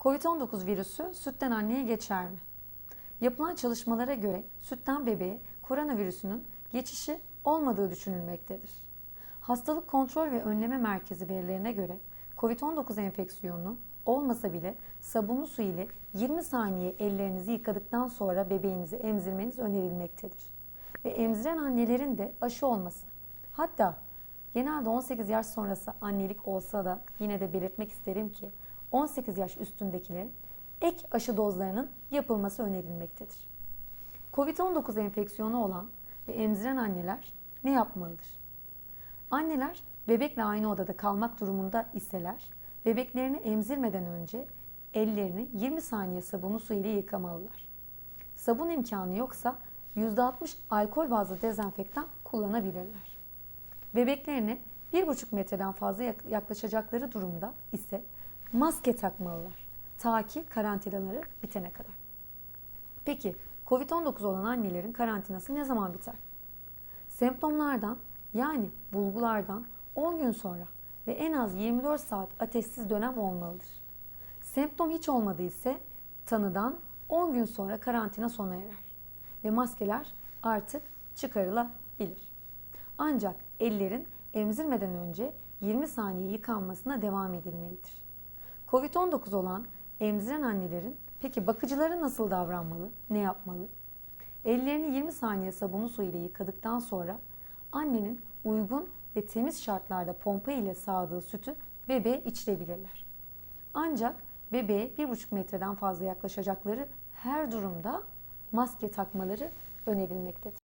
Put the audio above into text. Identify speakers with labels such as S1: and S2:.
S1: Covid-19 virüsü sütten anneye geçer mi? Yapılan çalışmalara göre sütten bebeğe koronavirüsünün geçişi olmadığı düşünülmektedir. Hastalık Kontrol ve Önleme Merkezi verilerine göre COVID-19 enfeksiyonu olmasa bile sabunlu su ile 20 saniye ellerinizi yıkadıktan sonra bebeğinizi emzirmeniz önerilmektedir. Ve emziren annelerin de aşı olması. Hatta genelde 18 yaş sonrası annelik olsa da yine de belirtmek isterim ki 18 yaş üstündekilerin ek aşı dozlarının yapılması önerilmektedir. Covid-19 enfeksiyonu olan ve emziren anneler ne yapmalıdır? Anneler bebekle aynı odada kalmak durumunda iseler, bebeklerini emzirmeden önce ellerini 20 saniye sabunlu su ile yıkamalılar. Sabun imkanı yoksa %60 alkol bazlı dezenfektan kullanabilirler. Bebeklerine 1,5 metreden fazla yak- yaklaşacakları durumda ise maske takmalılar. Ta ki karantinaları bitene kadar. Peki COVID-19 olan annelerin karantinası ne zaman biter? Semptomlardan yani bulgulardan 10 gün sonra ve en az 24 saat ateşsiz dönem olmalıdır. Semptom hiç olmadı ise tanıdan 10 gün sonra karantina sona erer ve maskeler artık çıkarılabilir. Ancak ellerin emzirmeden önce 20 saniye yıkanmasına devam edilmelidir. Covid-19 olan emziren annelerin peki bakıcıları nasıl davranmalı, ne yapmalı? Ellerini 20 saniye sabunlu su ile yıkadıktan sonra annenin uygun ve temiz şartlarda pompa ile sağdığı sütü bebeğe içirebilirler. Ancak bebeğe 1,5 metreden fazla yaklaşacakları her durumda maske takmaları önerilmektedir.